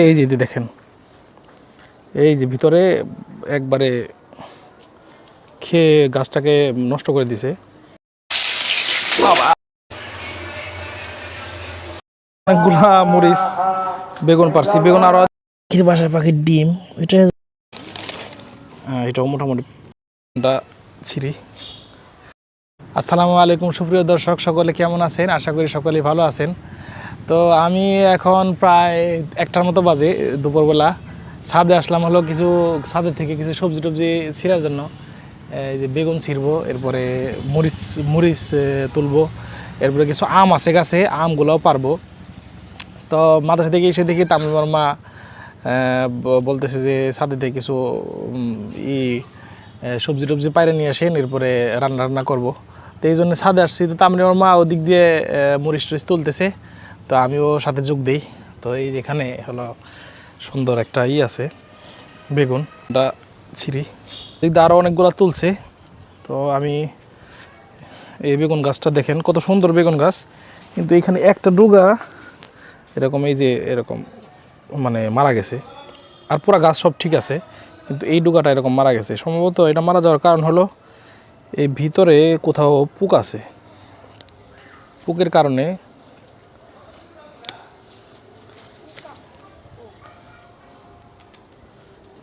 এই যে দেখেন। এই যে ভিতরে একবারে খেয়ে গাছটাকে নষ্ট করে দিছে। অনেকগুলা মরিচ বেগুন পারছি বেগুন আরও পাখির বাসায় পাখির ডিম এটা হ্যাঁ, এটাও মোটামুটি আসসালামু আলাইকুম সুপ্রিয় দর্শক সকলে কেমন আছেন? আশা করি সকলে ভালো আছেন। তো আমি এখন প্রায় একটার মতো বাজে দুপুরবেলা। ছাদে আসলাম হলো কিছু, ছাদের থেকে কিছু সবজি টবজি ছিঁড়ার জন্য। এই যে বেগুন ছিঁড়বো, এরপরে মরিচ মরিচ তুলবো, এরপরে কিছু আম আছে গাছে, আমগুলোও পারব। তো মাদ্রাসা থেকে এসে দেখি তামিমার মা বলতেছে যে ছাদে থেকে কিছু ই সবজি টবজি পাইরে নিয়ে আসেন, এরপরে রান্না রান্না করব। তো এই জন্য ছাদে আসছি। তো তামিমার মা ওদিক দিয়ে মরিচ টরিচ তুলতেছে। তো আমিও সাথে যোগ দিই। তো এই এখানে হলো সুন্দর একটা ই আছে, বেগুন ওটা ছিঁড়ি এদিক আরও অনেকগুলো তুলছে। তো আমি এই বেগুন গাছটা দেখেন, কত সুন্দর বেগুন গাছ। কিন্তু এখানে একটা ডুগা এরকম এই যে এরকম মানে মারা গেছে। আর পুরা গাছ সব ঠিক আছে, কিন্তু এই ডুগাটা এরকম মারা গেছে। সম্ভবত এটা মারা যাওয়ার কারণ হলো এই ভিতরে কোথাও পুক আছে। পুকের কারণে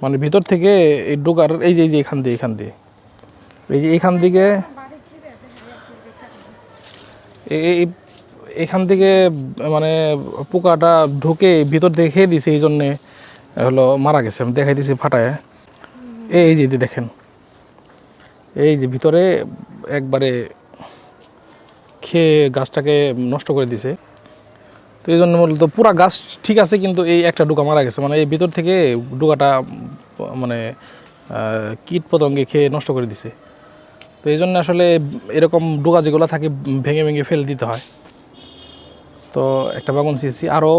মানে ভিতর থেকে এই ডোকার এই যে এই যে এখান দিয়ে এখান দিয়ে। এই যে এখান এ- এই- এখান থেকে মানে পোকাটা ঢুকে ভিতর দিয়ে খেয়ে দিছে, এই জন্যে হলো মারা গেছে। আমি দেখাই দিছি ফাটায়। এই যে দেখেন। এই যে ভিতরে একবারে খেয়ে গাছটাকে নষ্ট করে দিছে। তো এই জন্য মূলত পুরা গাছ ঠিক আছে, কিন্তু এই একটা ডোকা মারা গেছে। মানে এই ভিতর থেকে ডোকাটা মানে কীট পতঙ্গে খেয়ে নষ্ট করে দিছে। তো এই জন্য আসলে এরকম ডোকা যেগুলো থাকে, ভেঙে ভেঙে ফেলে দিতে হয়। তো একটা বাগান ছিঁড়ছি, আরও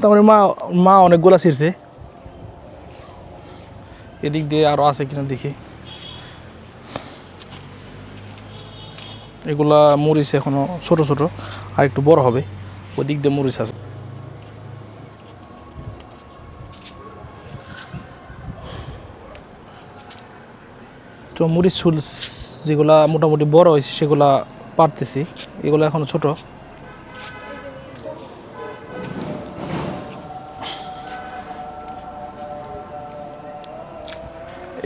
তারপরে মা মা অনেকগুলা ছিঁড়ছে। এদিক দিয়ে আরও আছে কিনা দেখি। এগুলা মরিচ এখনও ছোট ছোট, আর একটু বড় হবে। ওই দিক দিয়ে মরিচ আছে। তো মরিচ চুল যেগুলা মোটামুটি বড় হয়েছে, সেগুলা পারতেছি এগুলো এখনও ছোট।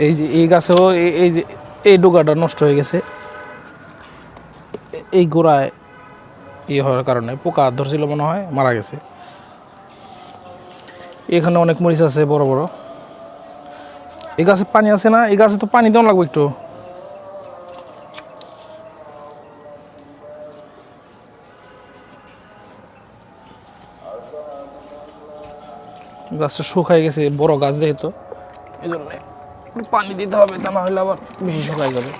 এই যে এই গাছেও এই যে এই ডোগাটা নষ্ট হয়ে গেছে। এই গোড়ায় ইয়ে হওয়ার কারণে পোকা ধরছিল মনে হয়, মারা গেছে। এখানে অনেক মরিচ আছে, বড় বড়। এই গাছে পানি আছে না? এই গাছে তো পানি দেওয়া লাগবে একটু। গাছটা শুকায় গেছে, বড় গাছ যেহেতু। এই জন্য পানি দিতে হবে, তা না হলে আবার বেশি শুকায় যাবে।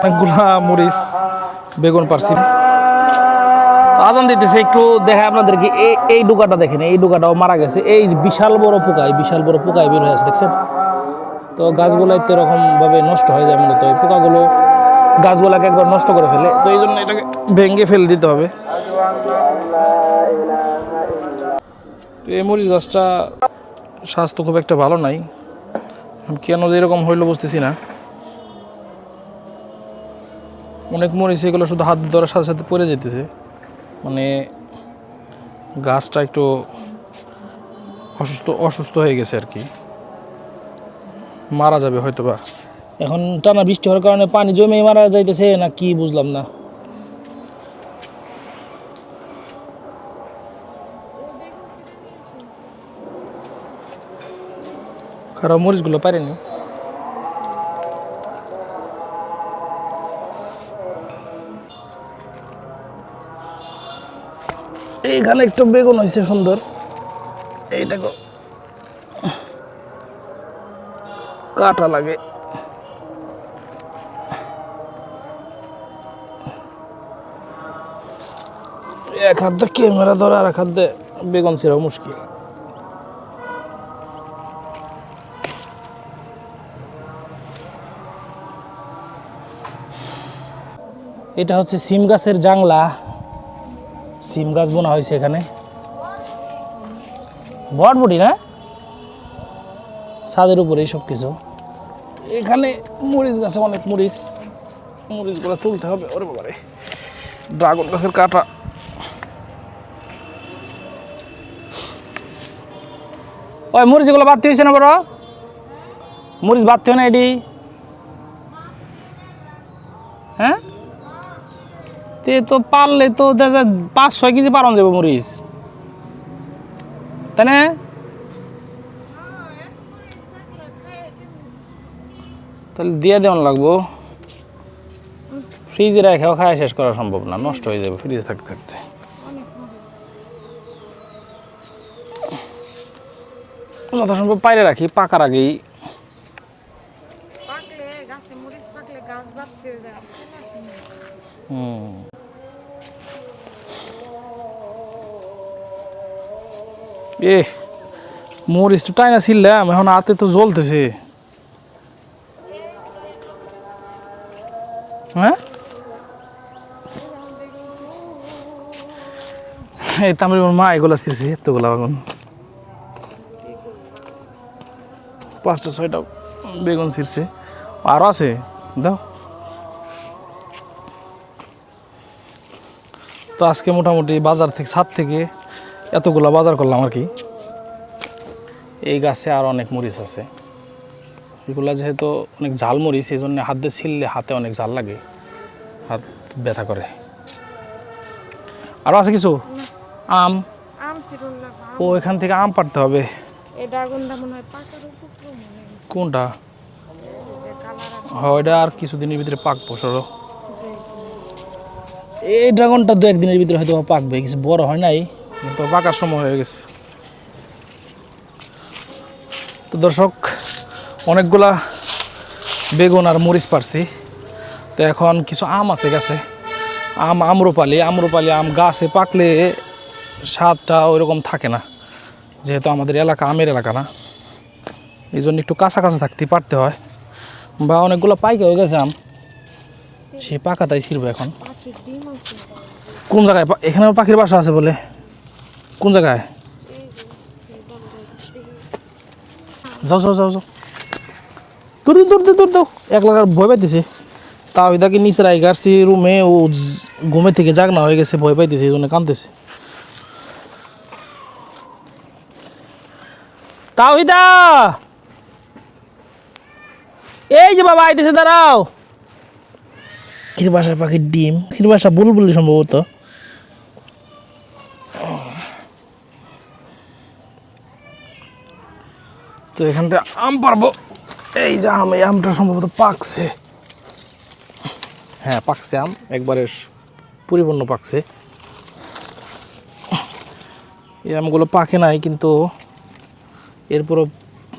অনেকগুলা মরিচ, বেগুন পারছি। আজান দিতেছে, একটু দেখায় আপনাদেরকে এই এই ডুকাটা দেখেন, এই ডুকাটাও মারা গেছে। এই বিশাল বড় পোকা এই বিশাল বড় পোকায় বের হয়ে আছে, দেখছেন? তো গাছগুলো তো এরকম ভাবে নষ্ট হয়ে যায় মূলত। এই পোকাগুলো গাছগুলাকে একবার নষ্ট করে ফেলে। তো এই জন্য এটাকে ভেঙে ফেলে দিতে হবে। এই মরিচ গাছটা স্বাস্থ্য খুব একটা ভালো নাই। কেন যে এরকম হইল বুঝতেছি না। অনেক মরিচ এগুলো শুধু হাত ধরার সাথে সাথে পড়ে যেতেছে। মানে গাছটা একটু অসুস্থ অসুস্থ হয়ে গেছে আর কি। মারা যাবে হয়তো বা এখন টানা বৃষ্টি হওয়ার কারণে পানি জমে মারা যাইতেছে না কি বুঝলাম না। কারও মরিচগুলো পারেনি? এখানে একটু বেগুন হয়েছে সুন্দর। এইটা কাটা লাগে। এক হাতে ক্যামেরা ধরে আর এক হাতে বেগুন ছিল মুশকিল। এটা হচ্ছে সিম গাছের জাংলা। সিম গাছ বোনা হয়েছে এখানে। বটবটি না? ছাদের উপরে সব কিছু এখানে মরিচ গাছে অনেক মরিচ। মরিচগুলো তুলতে হবে, ওরে বাবারে ড্রাগন গাছের কাটা। ওই মরিচগুলো বাড়তে হয়েছে না বড়? মরিচ বাড়তে হয় না এটি? তে তো পারলে তো দেখা পাঁচ ছয় কেজি পারন যাবে মরিচ। তাই না? তাহলে দিয়ে দেওয়ান লাগবো। ফ্রিজে রেখেও খাওয়া শেষ করা সম্ভব না নষ্ট হয়ে যাবে ফ্রিজে থাকতে থাকতে। যথাসম্ভব বাইরে রাখি পাকার আগেই। হুম। এ মরিচ তো টাইনা ছিললাম এখন হাতে তো জ্বলতেছে। হ্যাঁ এই তো আমার মা এগুলো ছিঁড়ছে এতগুলো এখন পাঁচটা ছয়টা বেগুন ছিঁড়ছে। আরও আছে, দাও। তো আজকে মোটামুটি বাজার থেকে ছাদ থেকে এতগুলো বাজার করলাম আর কি। এই গাছে আর অনেক মরিচ আছে। এগুলা যেহেতু অনেক ঝাল মরিচ এই জন্য হাত দিয়ে ছিললে হাতে অনেক ঝাল লাগে হাত ব্যথা করে। আরও আছে কিছু? আম। আম ও এখান থেকে আম পাড়তে হবে। কোনটা হয়? এটা আর কিছুদিনের ভিতরে পাকবো সরো। এই ড্রাগনটা দু একদিনের ভিতরে হয়তো পাকবে কিছু বড় হয় নাই। কিন্তু পাকার সময় হয়ে গেছে। তো দর্শক অনেকগুলা বেগুন আর মরিচ পারছি। তো এখন কিছু আম আছে গাছে। আম আম্রপালি আম্রপালি আম গাছে পাকলে স্বাদটা ওইরকম থাকে না। যেহেতু আমাদের এলাকা আমের এলাকা না। এই জন্য একটু কাঁচা কাঁচা থাকতে পারতে হয়। বা অনেকগুলো পাইকে হয়ে গেছে আম। সে পাকাতাই ছিড়বে এখন। কোন জায়গায় এখানেও পাখির বাসা আছে বলে? কোন জায়গায়? যাও যাও যাও যাও। দূর দূর দূর দূর দাও এক লাগার ভয় পাইতেছে। তাও এদাকে নিচে রাই গাছছি রুমে ও ঘুমে থেকে জাগনা হয়ে গেছে, ভয় পাইতেছে, এই জন্য কাঁদতেছে। তাওহিদা! এই যে বাবা, আইতেছে, দাঁড়াও। পাখির বাসায় পাখির ডিম পাখির বাসা বুলবুলি সম্ভবত। তো এখান থেকে আম পারব। এই যে আম, এই আমটা সম্ভবত পাকছে। হ্যাঁ পাকছে আম, একবারে পরিপূর্ণ পাকছে। এই আমগুলো পাকে নাই, কিন্তু এরপরও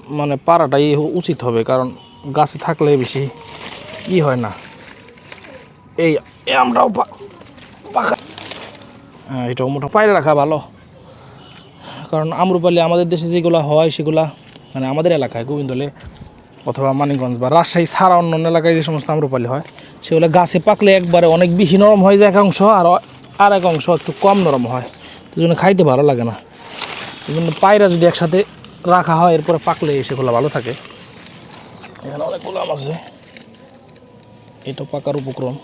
মানে পাড়াটাই উচিত হবে, কারণ গাছে থাকলে বেশি ই হয় না। এই পা- পাকা। হ্যাঁ এটাও মোটা পায়রা রাখা ভালো। কারণ আম্রপালি আমাদের দেশে যেগুলো হয়, সেগুলা মানে আমাদের এলাকায়, গোবিন্দলে অথবা মানিকগঞ্জ বা রাজশাহী ছাড়া অন্য অন্য এলাকায় যে সমস্ত আম্রপালি হয়, সেগুলো গাছে পাকলে একবারে অনেক বেশি নরম হয়ে যায় এক অংশ আর আর এক অংশ একটু কম নরম হয়। এই জন্য খাইতে ভালো লাগে না। এই জন্য পায়রা যদি একসাথে রাখা হয়, এরপরে পাকলে সেগুলো ভালো থাকে। এখানে অনেক গোলাম আছে। এটা পাকার উপক্রম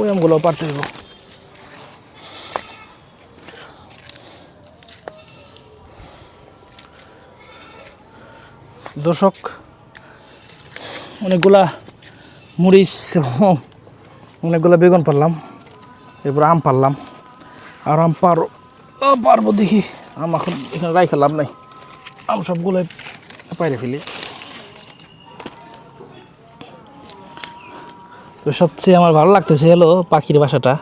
ওই আমগুলো পারতে দর্শক, অনেকগুলা মরিচ অনেকগুলা বেগুন পারলাম এরপর আম পারলাম আর আম পার পারব দেখি। আম এখন এখানে রাইখে খেলাম নাই। আম সবগুলো পাইরে ফেলি। তো সবচেয়ে আমার ভালো লাগতেছে হলো পাখির বাসাটা।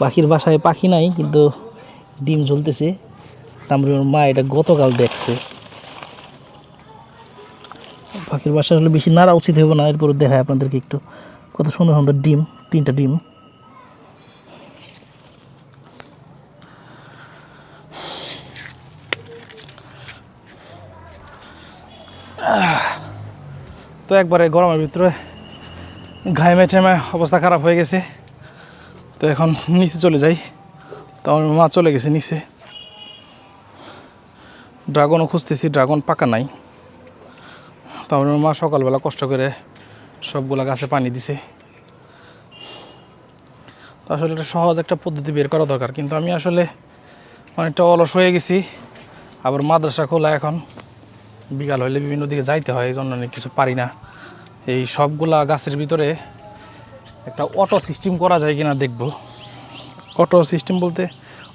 পাখির বাসায় পাখি নাই, কিন্তু ডিম ঝুলতেছে তারপরে ওর মা এটা গতকাল দেখছে। পাখির বাসা আসলে বেশি নাড়া উচিত হবে না। এরপরে দেখায় আপনাদেরকে একটু। কত সুন্দর সুন্দর ডিম, তিনটা ডিম। তো একবারে গরমের ভিতরে ঘাইমে ঠেমে অবস্থা খারাপ হয়ে গেছে। তো এখন নিচে চলে যাই। তো আমার মা চলে গেছে নিচে। ড্রাগনও খুঁজতেছি, ড্রাগন পাকা নাই। তো আমার মা সকালবেলা কষ্ট করে সবগুলা গাছে পানি দিছে। তো আসলে এটা সহজ একটা পদ্ধতি বের করা দরকার, কিন্তু আমি আসলে অনেকটা অলস হয়ে গেছি। আবার মাদ্রাসা খোলা এখন, বিকাল হলে বিভিন্ন দিকে যাইতে হয় এই জন্য কিছু পারি না। এই সবগুলা গাছের ভিতরে একটা অটো সিস্টেম করা যায় কিনা দেখব। অটো সিস্টেম বলতে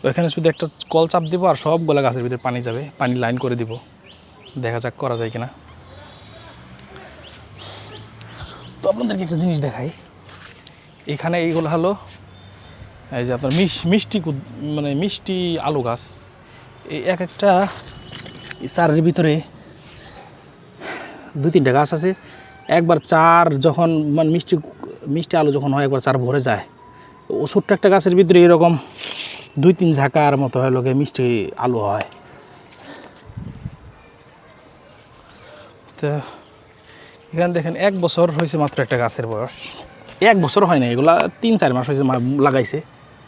ওইখানে শুধু একটা কল চাপ দিব আর সবগুলা গাছের ভিতরে পানি যাবে, পানি লাইন করে দিব। দেখা যাক করা যায় কিনা। তো আপনাদেরকে একটা জিনিস দেখাই। এখানে এইগুলো হলো এই যে আপনার মিষ্টি মানে মিষ্টি আলু গাছ। এই এক একটা চারের ভিতরে দুই তিনটা গাছ আছে। একবার চার যখন মানে মিষ্টি মিষ্টি আলু যখন হয়, একবার চার ভরে যায়। ও ছোট্ট একটা গাছের ভিতরে এরকম দুই তিন ঝাঁকার মতো হয় লোকে মিষ্টি আলু হয়। তো এখানে দেখেন এক বছর হয়েছে মাত্র একটা গাছের বয়স। এক বছর হয় না এগুলা তিন চার মাস হয়েছে লাগাইছে।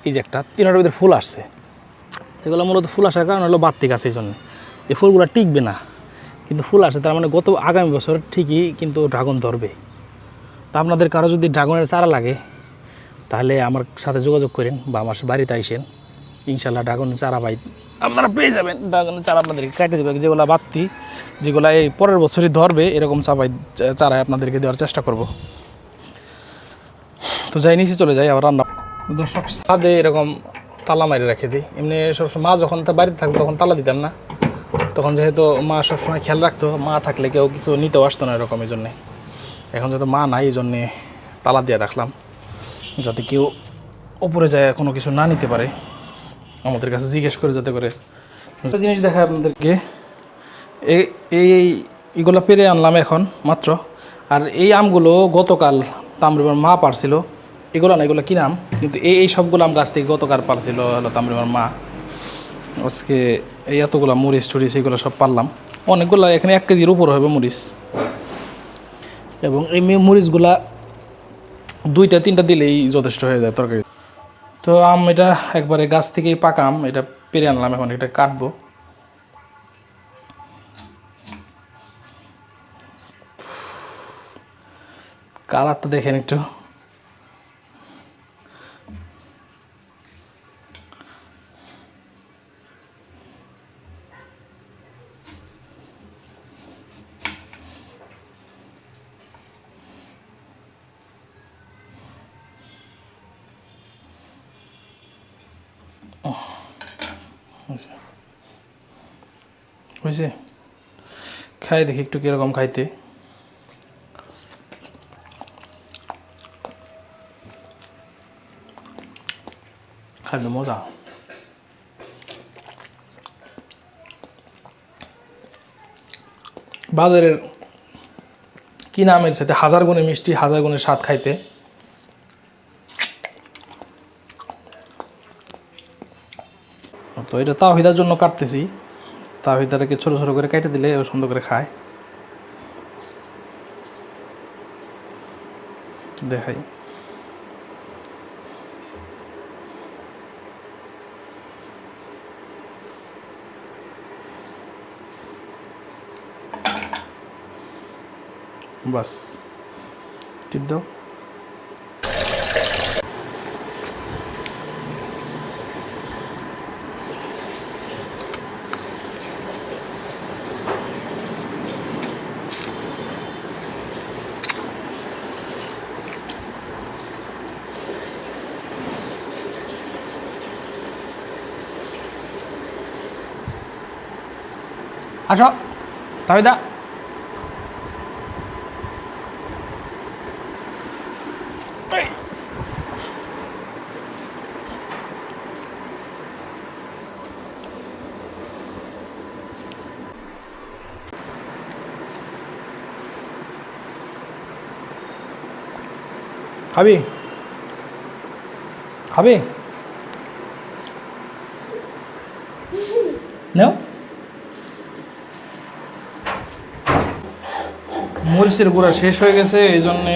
এই যে একটা, তিনটার ভিতরে ফুল আসছে। এগুলো মূলত ফুল আসার কারণ হলো বাড়তি গাছ এই জন্য। এই ফুলগুলো টিকবে না, কিন্তু ফুল আসে তার মানে গত আগামী বছর ঠিকই কিন্তু ড্রাগন ধরবে। তা আপনাদের কারও যদি ড্রাগনের চারা লাগে, তাহলে আমার সাথে যোগাযোগ করেন বা আমার বাড়িতে আইসেন। ইনশাল্লাহ ড্রাগনের চারা পাই আপনারা পেয়ে যাবেন। ড্রাগনের চারা আপনাদেরকে কেটে দেবে। যেগুলো বাড়তি, যেগুলো এই পরের বছরই ধরবে, এরকম চাপাই চারাই আপনাদেরকে দেওয়ার চেষ্টা করব। তো যাই, নিচে চলে যাই, আবার রান্না দর্শক, ছাদে এরকম তালা মারি রেখে দিই। এমনি সবসময় মা যখন বাড়িতে থাকতো তখন তালা দিতাম না। তখন যেহেতু মা সবসময় খেয়াল রাখতো, মা থাকলে কেউ কিছু নিতেও আসতো না এরকম এই জন্যে। এখন যেহেতু মা নাই, এই জন্যে তালা দিয়ে রাখলাম। যাতে কেউ ওপরে যায়, কোনো কিছু না নিতে পারে। আমাদের কাছে জিজ্ঞেস করে যাতে করে। জিনিস দেখায় আপনাদেরকে। এই এই, এগুলো পেরে আনলাম এখন, মাত্র। আর এই আমগুলো গতকাল তামরিমার মা পারছিল। এগুলো না, এগুলো কি নাম? কিন্তু এই এই সবগুলো আম গাছ থেকে গতকাল পারছিল, হলো তামরিমার মা। আজকে এই এতগুলো মরিচ টরিচ এগুলো সব পারলাম। অনেকগুলো এখানে এক কেজির উপর হবে মরিচ। এবং এই মরিচগুলা দুইটা, তিনটা দিলেই যথেষ্ট হয়ে যায় তরকারি। তো আম এটা একবারে গাছ থেকেই পাকা আম, এটা পেরে আনলাম, এখন এটা কাটবো। কালারটা দেখেন একটু হয়েছে হয়েছে খাই, দেখি একটু কীরকম খাইতে। খাইলে মজা। বাজারের কি নামের সাথে? হাজার গুণে মিষ্টি, হাজার গুণে স্বাদ খাইতে। তো এটা তাওহিদার জন্য কাটতেছি। তাওহিদাটাকে ছোটো ছোটো করে কেটে দিলে ও সুন্দর করে খায়। দেখাই। বাস টিপ দাও। আসো তাহিদা খাবি খাবি নাও মরিচের গুঁড়া শেষ হয়ে গেছে এই জন্যে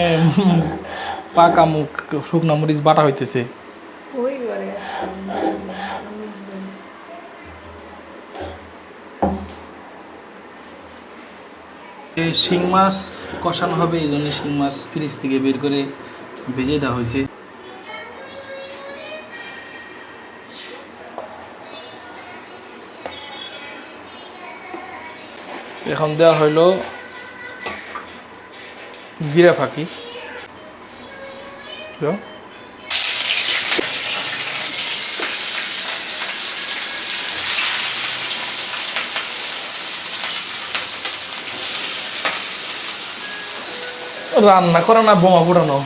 পাকা মুখ শুকনা মরিচ বাটা হইতেছে। শিং মাছ কষানো হবে এই জন্য শিং মাছ ফ্রিজ থেকে বের করে ভেজে দেওয়া হয়েছে। এখন দেওয়া হইল জিরা ফাঁকি দাও। রান্না করে না বোমা ফুটানো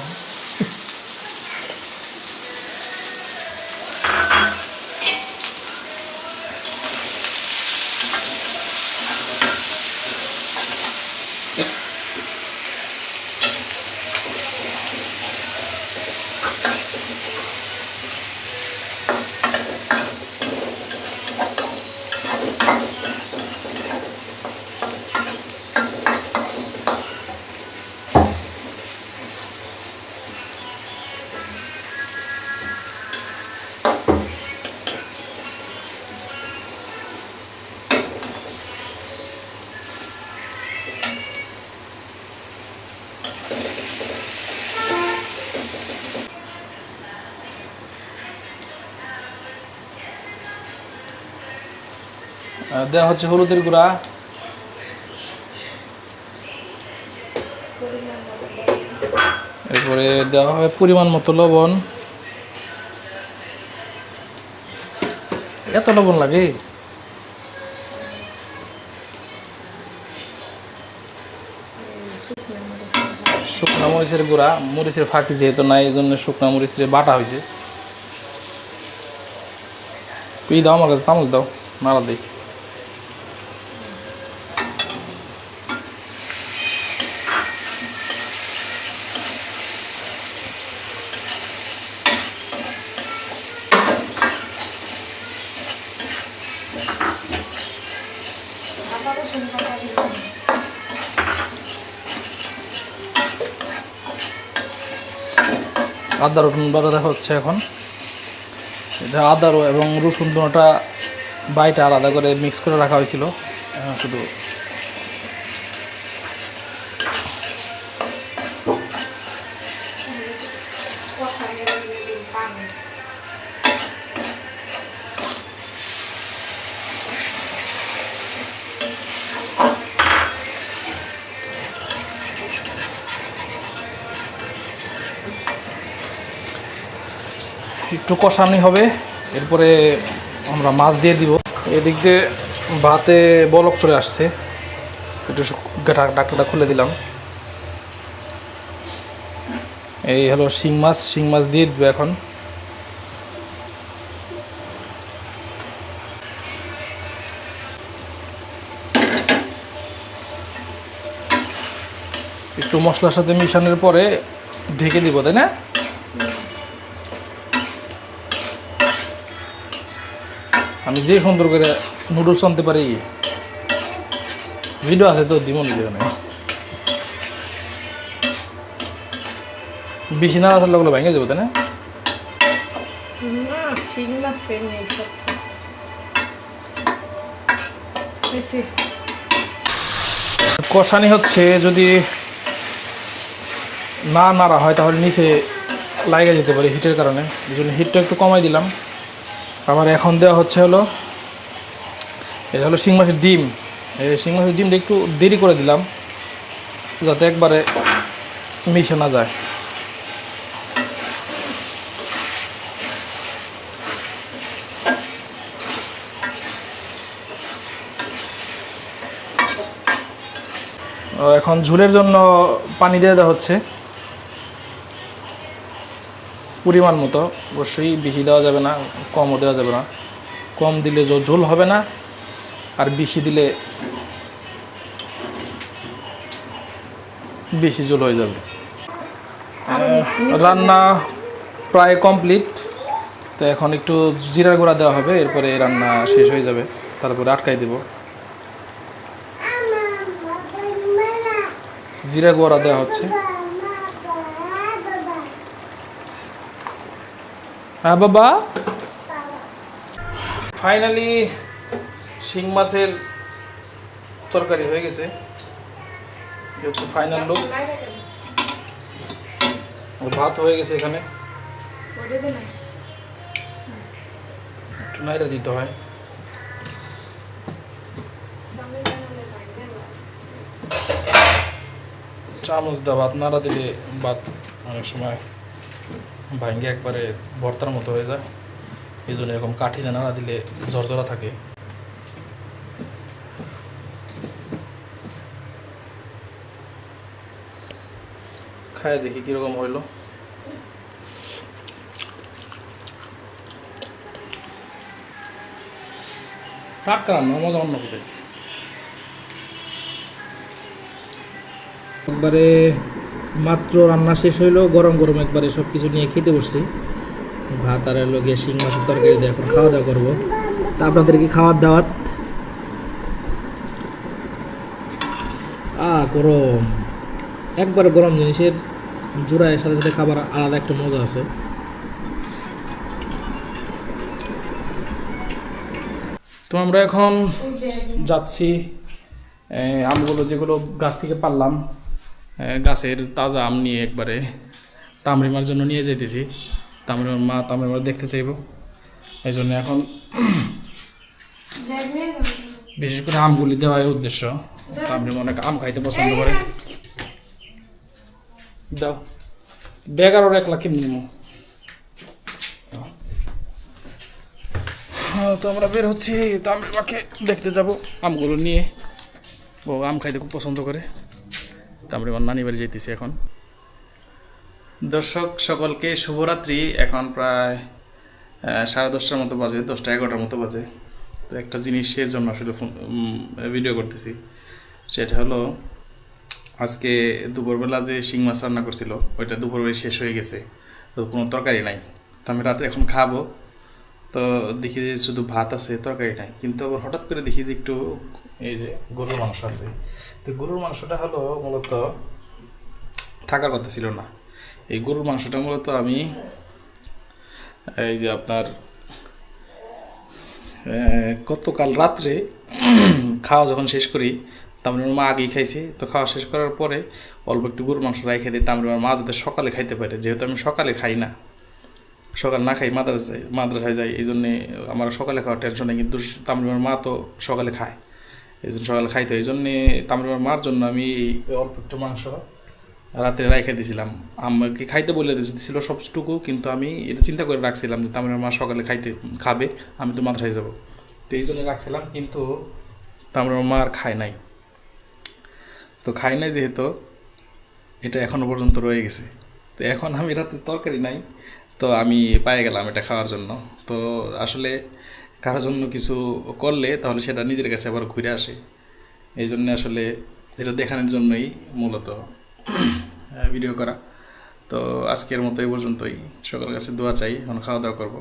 দেওয়া হচ্ছে হলুদের গুঁড়া। এরপরে দেওয়া হবে পরিমাণ মতো লবণ। এত লবণ লাগে? শুকনা মরিচের গুঁড়া, মরিচের ফাঁকি যেহেতু নাই এই জন্য শুকনা মরিচের বাটা হয়েছে। তুই দাও আমার কাছে, চামচ দাও, নাড়া দিই। আদা রসুন বাটা হচ্ছে এখন। এটা আদা এবং রসুন দুটা বাইটা আলাদা করে মিক্স করে রাখা হয়েছিল। এখন শুধু একটু কষানি হবে, এরপরে আমরা মাছ দিয়ে দিব। এদিক দিয়ে ভাতে বলক চলে আসছে। একটু ডাক- ডাকটা খুলে দিলাম। এই হলো শিং মাছ শিং মাছ দিয়ে দিব এখন। একটু মশলার সাথে মিশানোর পরে ঢেকে দিব, তাই না? আমি যে সুন্দর করে নুডলস আনতে পারি ভিডিও আছে তো দিব নিজে বেশি না আসলে ওগুলো ভেঙে যাব তাই না? কষানি হচ্ছে যদি না নাড়া হয় তাহলে নিচে লাগা যেতে পারে হিটের কারণে। এই জন্য হিটটা একটু কমাই দিলাম। আবার এখন দেওয়া হচ্ছে হলো এটা হলো শিং মাছের ডিম। এই শিং মাছের ডিমটা একটু দেরি করে দিলাম, যাতে একবারে মিশে না যায়। এখন ঝুলের জন্য পানি দিয়ে দেওয়া হচ্ছে। পরিমাণ মতো অবশ্যই বেশি দেওয়া যাবে না কমও দেওয়া যাবে না। কম দিলে ঝোল হবে না আর বেশি দিলে বেশি ঝোল হয়ে যাবে। রান্না প্রায় কমপ্লিট তো এখন একটু জিরা গুঁড়া দেওয়া হবে এরপরে রান্না শেষ হয়ে যাবে। তারপরে আটকাই দেব। জিরা গোড়া দেওয়া হচ্ছে। হ্যাঁ বাবা? ফাইনালি শিং মাছের তরকারি হয়ে গেছে। ফাইনাল লোক ভাত হয়ে গেছে এখানে। একটু দিতে হয়। চামচ দেওয়া ভাত, নাড়া দিলে ভাত অনেক সময় ভাঙ্গে একবারে ভর্তার মতো হয়ে যায়। এই জন্য এরকম কাঠিতে নাড়া দিলে ঝরঝরা থাকে। খায় দেখি কীরকম হইল। মজা অন্য একবারে মাত্র রান্না শেষ হইল, গরম গরম একবারে সব কিছু নিয়ে খেতে বসছি। ভাত আর এলো গিয়ে শিং মাছের তরকারি দিয়ে এখন খাওয়া দাওয়া করব। তা আপনাদেরকে খাওয়ার দাওয়াত? আ গরম। একবার গরম জিনিসের জোড়ায় সাথে সাথে খাবার আলাদা একটা মজা আছে। তো আমরা এখন যাচ্ছি আমগুলো যেগুলো গাছ থেকে পারলাম গাছের তাজা আম নিয়ে একবারে তামরিমার জন্য নিয়ে যেতেছি তামরিমার মা তামরিমার দেখতে চাইব। এই জন্য এখন বিশেষ করে আমগুলি দেওয়াই উদ্দেশ্য। তামরিমা অনেক আম খাইতে পছন্দ করে। দাও। ব্যাগ আর ওর এক লাখ কেমনি? হ্যাঁ, তো আমরা বের হচ্ছি তামরিমাকে দেখতে যাব আমগুলো নিয়ে। ও আম খাইতে খুব পছন্দ করে। তারপরে আমার নানি বাড়ি যেতেছি এখন। দর্শক, সকলকে শুভরাত্রি। এখন প্রায় সাড়ে দশটার মতো বাজে, দশটা এগারোটার মতো বাজে। তো একটা জিনিসের জন্য আসলে ফোন ভিডিও করতেছি। সেটা হলো, আজকে দুপুরবেলা যে শিং মাছ রান্না করছিল, ওইটা দুপুরবেলা শেষ হয়ে গেছে। তো কোনো তরকারি নাই। তো আমি রাতে এখন খাব। তো দেখি যে শুধু ভাত আছে, তরকারি নাই। কিন্তু আবার হঠাৎ করে দেখি যে একটু এই যে গরুর মাংস আছে। তো গরুর মাংসটা হলো মূলত থাকার কথা ছিল না। এই গরুর মাংসটা মূলত আমি এই যে আপনার গতকাল রাত্রে খাওয়া যখন শেষ করি তারপরে মা আগেই খাইছে। তো খাওয়া শেষ করার পরে অল্প একটু গরুর মাংস রেখে দিই তারপরে আমার মা যাতে সকালে খাইতে পারে। যেহেতু আমি সকালে খাই না সকাল না খাই মাদ্রাস যাই মাদ্রাসায় যাই, এই জন্যে আমার সকালে খাওয়ার টেনশন নেই, কিন্তু তামরিমার মা তো সকালে খায়। এই জন্য সকালে খাইতে, এই জন্যে তামরিমার মার জন্য আমি অল্প একটু মাংস রাত্রে রেখে দিয়েছিলাম আমাকে খাইতে বলে দিয়েছিল সবটুকু, কিন্তু আমি এটা চিন্তা করে রাখছিলাম যে তামরিমার মা সকালে খাইতে খাবে, আমি তো মাদ্রাসায় যাব। তো এই জন্য রাখছিলাম, কিন্তু তামরিমার মা আর খায় নাই। তো খায় নাই যেহেতু, এটা এখনও পর্যন্ত রয়ে গেছে। তো এখন আমি রাতে তরকারি নাই তো আমি পায়ে গেলাম এটা খাওয়ার জন্য। তো আসলে কারোর জন্য কিছু করলে তাহলে সেটা নিজের কাছে আবার ঘুরে আসে। এই জন্য আসলে এটা দেখানোর জন্যই মূলত ভিডিও করা। তো আজকের মতো এই পর্যন্তই। সকলের কাছে দোয়া চাই, এখন খাওয়া দাওয়া করব।